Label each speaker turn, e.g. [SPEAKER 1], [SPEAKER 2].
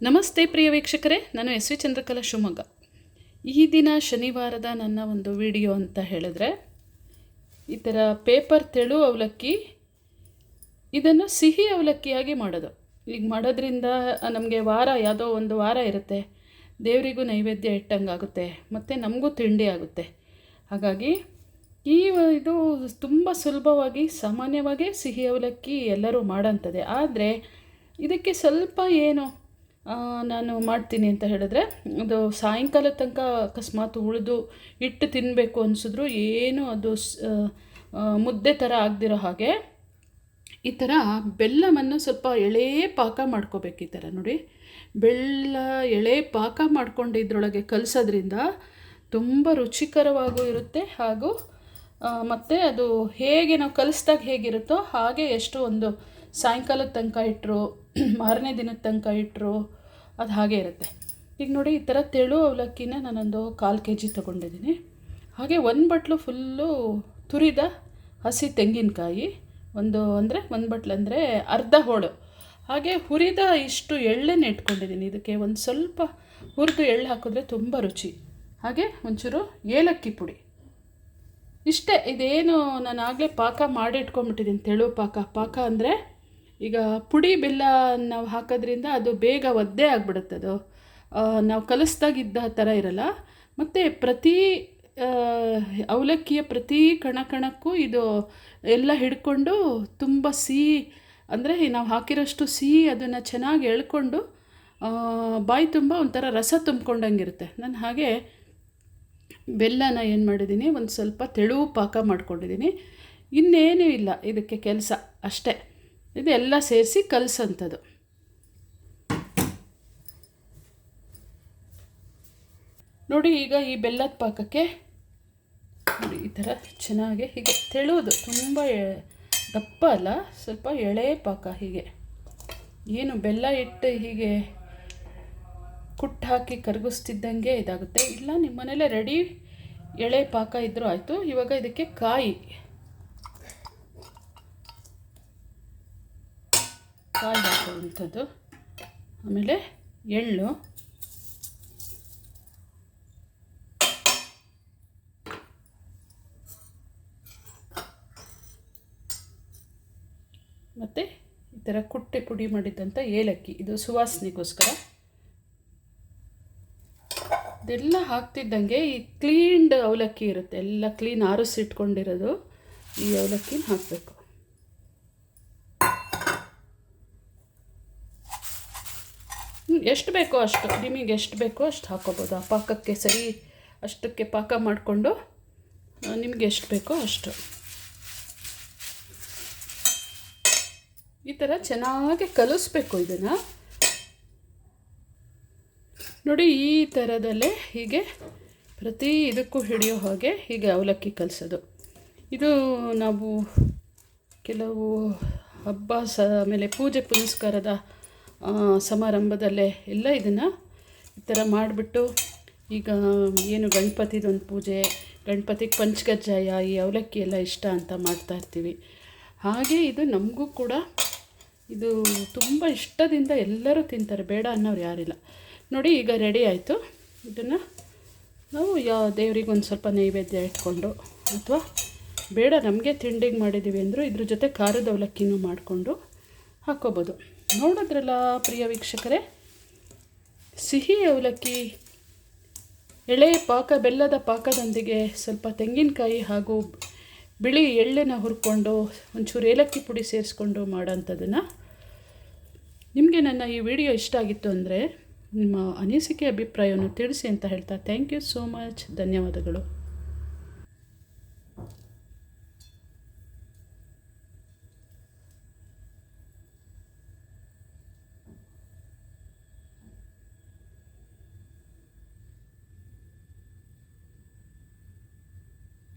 [SPEAKER 1] ನಮಸ್ತೆ ಪ್ರಿಯ ವೀಕ್ಷಕರೇ, ನಾನು ಎಸ್ ವಿ ಚಂದ್ರಕಲಾ ಶಿವಮೊಗ್ಗ. ಈ ದಿನ ಶನಿವಾರದ ನನ್ನ ಒಂದು ವಿಡಿಯೋ ಅಂತ ಹೇಳಿದ್ರೆ, ಈ ಥರ ಪೇಪರ್ ತೆಳು ಅವಲಕ್ಕಿ, ಇದನ್ನು ಸಿಹಿ ಅವಲಕ್ಕಿಯಾಗಿ ಮಾಡೋದು. ಈಗ ಮಾಡೋದ್ರಿಂದ ನಮಗೆ ವಾರ, ಯಾವುದೋ ಒಂದು ವಾರ ಇರುತ್ತೆ. ದೇವರಿಗೂ ನೈವೇದ್ಯ ಇಟ್ಟಂಗಾಗುತ್ತೆ ಮತ್ತು ನಮಗೂ ತಿಂಡಿ ಆಗುತ್ತೆ. ಹಾಗಾಗಿ ಈ ಇದು ತುಂಬ ಸುಲಭವಾಗಿ, ಸಾಮಾನ್ಯವಾಗೇ ಸಿಹಿ ಅವಲಕ್ಕಿ ಎಲ್ಲರೂ ಮಾಡೋಂಥದ್ದೇ. ಆದರೆ ಇದಕ್ಕೆ ಸ್ವಲ್ಪ ಏನು ನಾನು ಮಾಡ್ತೀನಿ ಅಂತ ಹೇಳಿದ್ರೆ, ಅದು ಸಾಯಂಕಾಲ ತನಕ ಅಕಸ್ಮಾತ್ ಉಳಿದು ಇಟ್ಟು ತಿನ್ನಬೇಕು ಅನಿಸಿದ್ರು ಏನು ಅದು ಮುದ್ದೆ ಥರ ಆಗದಿರೋ ಹಾಗೆ ಈ ಥರ ಬೆಲ್ಲವನ್ನು ಸ್ವಲ್ಪ ಎಳೆ ಪಾಕ ಮಾಡ್ಕೋಬೇಕು ಈ ಥರ ನೋಡಿ. ಬೆಲ್ಲ ಎಳೆ ಪಾಕ ಮಾಡ್ಕೊಂಡು ಇದರೊಳಗೆ ಕಲಸೋದ್ರಿಂದ ತುಂಬ ರುಚಿಕರವಾಗೂ ಇರುತ್ತೆ ಹಾಗೂ ಮತ್ತು ಅದು ಹೇಗೆ ನಾವು ಕಲಿಸ್ದಾಗ ಹೇಗಿರುತ್ತೋ ಹಾಗೆ ಎಷ್ಟು ಒಂದು ಸಾಯಂಕಾಲದ ತನಕ ಇಟ್ಟರು ಮಾರನೇ ದಿನದ ತನಕ ಇಟ್ಟರು ಅದು ಹಾಗೆ ಇರುತ್ತೆ. ಈಗ ನೋಡಿ ಈ ಥರ ತೆಳು ಅವಲಕ್ಕಿನ ನಾನೊಂದು ಕಾಲು ಕೆ ಜಿ ತೊಗೊಂಡಿದ್ದೀನಿ. ಹಾಗೆ ಒಂದು ಬಟ್ಲು ಫುಲ್ಲು ತುರಿದ ಹಸಿ ತೆಂಗಿನಕಾಯಿ, ಒಂದು ಅಂದರೆ ಒಂದು ಬಟ್ಲು ಅಂದರೆ ಅರ್ಧ ಹೋಳು. ಹಾಗೆ ಹುರಿದ ಇಷ್ಟು ಎಳ್ಳೆಣ್ಣೆ ಇಟ್ಕೊಂಡಿದ್ದೀನಿ. ಇದಕ್ಕೆ ಒಂದು ಸ್ವಲ್ಪ ಹುರಿದು ಎಳ್ಳು ಹಾಕಿದ್ರೆ ತುಂಬ ರುಚಿ. ಹಾಗೆ ಒಂಚೂರು ಏಲಕ್ಕಿ ಪುಡಿ. ಇಷ್ಟೇ, ಇದೇನು ನಾನು ಆಗಲೇ ಪಾಕ ಮಾಡಿ ಇಟ್ಕೊಂಡ್ಬಿಟ್ಟಿದ್ದೀನಿ ತೆಳು ಪಾಕ ಪಾಕ ಅಂದರೆ ಈಗ ಪುಡಿ ಬೆಲ್ಲ ನಾವು ಹಾಕೋದ್ರಿಂದ ಅದು ಬೇಗ ಒದ್ದೆ ಆಗಿಬಿಡುತ್ತೆ ಅದು ನಾವು ಕಲಿಸ್ದಾಗಿದ್ದ ಥರ ಇರಲ್ಲ. ಮತ್ತು ಪ್ರತಿ ಅವಲಕ್ಕಿಯ ಪ್ರತಿ ಕಣ ಕಣಕ್ಕೂ ಇದು ಎಲ್ಲ ಹಿಡ್ಕೊಂಡು ತುಂಬ ಸಿಹಿ, ಅಂದರೆ ನಾವು ಹಾಕಿರೋಷ್ಟು ಸಿಹಿ ಅದನ್ನು ಚೆನ್ನಾಗಿ ಎಳ್ಕೊಂಡು ಬಾಯಿ ತುಂಬ ಒಂಥರ ರಸ ತುಂಬ್ಕೊಂಡಂಗಿರುತ್ತೆ. ನಾನು ಹಾಗೆ ಬೆಲ್ಲನ ಏನು ಮಾಡಿದ್ದೀನಿ ಒಂದು ಸ್ವಲ್ಪ ತೆಳು ಪಾಕ ಮಾಡ್ಕೊಂಡಿದ್ದೀನಿ ಇನ್ನೇನೂ ಇಲ್ಲ ಇದಕ್ಕೆ ಕೆಲಸ ಅಷ್ಟೇ. ಇದೆಲ್ಲ ಸೇರಿಸಿ ಕಲಸಂಥದ್ದು ನೋಡಿ ಈಗ ಈ ಬೆಲ್ಲದ ಪಾಕಕ್ಕೆ ನೋಡಿ ಈ ಥರ ಚೆನ್ನಾಗಿ ಹೀಗೆ ತೆಳುವುದು. ತುಂಬ ದಪ್ಪ ಅಲ್ಲ, ಸ್ವಲ್ಪ ಎಳೆ ಪಾಕ ಹೀಗೆ. ಏನು ಬೆಲ್ಲ ಇಟ್ಟು ಹೀಗೆ ಕುಟ್ಟು ಹಾಕಿ ಕರಗಿಸ್ತಿದ್ದಂಗೆ ಇದಾಗುತ್ತೆ. ಇಲ್ಲ, ನಿಮ್ಮ ರೆಡಿ ಎಳೆ ಪಾಕ ಇದ್ದರೂ ಆಯಿತು. ಇವಾಗ ಇದಕ್ಕೆ ಕಾಯಿ. ಕಾಯಿ ಹಾಕುವಂಥದ್ದು ಆಮೇಲೆ ಎಳ್ಳು. ಮತ್ತು ಈ ಥರ ಕುಟ್ಟೆ ಪುಡಿ ಮಾಡಿದ್ದಂಥ ಏಲಕ್ಕಿ. ಇದು ಸುವಾಸನೆಗೋಸ್ಕರ. ಇದೆಲ್ಲ ಹಾಕ್ತಿದ್ದಂಗೆ ಈ ಕ್ಲೀನ್ಡ್ ಅವಲಕ್ಕಿ ಇರುತ್ತೆ. ಎಲ್ಲ ಕ್ಲೀನ್ ಆರಿಸಿಟ್ಕೊಂಡಿರೋದು ಈ ಅವಲಕ್ಕಿನ ಹಾಕಬೇಕು. ಎಷ್ಟು ಬೇಕೋ ಅಷ್ಟು, ನಿಮಗೆ ಎಷ್ಟು ಬೇಕೋ ಅಷ್ಟು ಹಾಕೋಬೋದು. ಆ ಪಾಕಕ್ಕೆ ಸರಿ ಅಷ್ಟಕ್ಕೆ ಪಾಕ ಮಾಡಿಕೊಂಡು ನಿಮಗೆ ಎಷ್ಟು ಬೇಕೋ ಅಷ್ಟು. ಈ ಥರ ಚೆನ್ನಾಗಿ ಕಲಿಸ್ಬೇಕು ಇದನ್ನು. ನೋಡಿ, ಈ ಥರದಲ್ಲೇ ಹೀಗೆ ಪ್ರತಿ ಇದಕ್ಕೂ ಹಿಡಿಯೋ ಹಾಗೆ ಹೀಗೆ ಅವಲಕ್ಕಿ ಕಲಿಸೋದು. ಇದು ನಾವು ಕೆಲವು ಹಬ್ಬ ಸ, ಆಮೇಲೆ ಪೂಜೆ ಪುನಸ್ಕಾರದ ಸಮಾರಂಭದಲ್ಲೇ ಎಲ್ಲ ಇದನ್ನು ಈ ಥರ ಮಾಡಿಬಿಟ್ಟು ಈಗ ಏನು ಗಣಪತಿದೊಂದು ಪೂಜೆ, ಗಣಪತಿಗೆ ಪಂಚಗಜ್ಜಾಯ, ಈ ಅವಲಕ್ಕಿ ಎಲ್ಲ ಇಷ್ಟ ಅಂತ ಮಾಡ್ತಾ ಇರ್ತೀವಿ. ಹಾಗೆ ಇದು ನಮಗೂ ಕೂಡ ಇದು ತುಂಬ ಇಷ್ಟದಿಂದ ಎಲ್ಲರೂ ತಿಂತಾರೆ, ಬೇಡ ಅನ್ನೋರು ಯಾರಿಲ್ಲ. ನೋಡಿ ಈಗ ರೆಡಿ ಆಯಿತು. ಇದನ್ನು ನಾವು ಯಾ, ದೇವ್ರಿಗೆ ಒಂದು ಸ್ವಲ್ಪ ನೈವೇದ್ಯ ಇಟ್ಕೊಂಡು ಅಥವಾ ಬೇಡ ನಮಗೆ ತಿಂಡಿಗೆ ಮಾಡಿದ್ದೀವಿ ಅಂದರೂ ಇದ್ರ ಜೊತೆ ಖಾರದ ಅವಲಕ್ಕಿನೂ ಮಾಡಿಕೊಂಡು ಹಾಕ್ಕೋಬೋದು ನೋಡಿದ್ರಲ್ಲ ಪ್ರಿಯ ವೀಕ್ಷಕರೇ? ಸಿಹಿ ಅವಲಕ್ಕಿ, ಎಳೆ ಪಾಕ, ಬೆಲ್ಲದ ಪಾಕದೊಂದಿಗೆ ಸ್ವಲ್ಪ ತೆಂಗಿನಕಾಯಿ ಹಾಗೂ ಬಿಳಿ ಎಳ್ಳೆನ ಹುರ್ಕೊಂಡು ಒಂಚೂರು ಏಲಕ್ಕಿ ಪುಡಿ ಸೇರಿಸ್ಕೊಂಡು ಮಾಡೋಂಥದ್ದನ್ನು. ನಿಮಗೆ ನನ್ನ ಈ ವಿಡಿಯೋ ಇಷ್ಟ ಆಗಿತ್ತು ಅಂದರೆ ನಿಮ್ಮ ಅನಿಸಿಕೆ, ಅಭಿಪ್ರಾಯವನ್ನು ತಿಳಿಸಿ ಅಂತ ಹೇಳ್ತಾ ಥ್ಯಾಂಕ್ ಯು ಸೋ ಮಚ್ ಧನ್ಯವಾದಗಳು.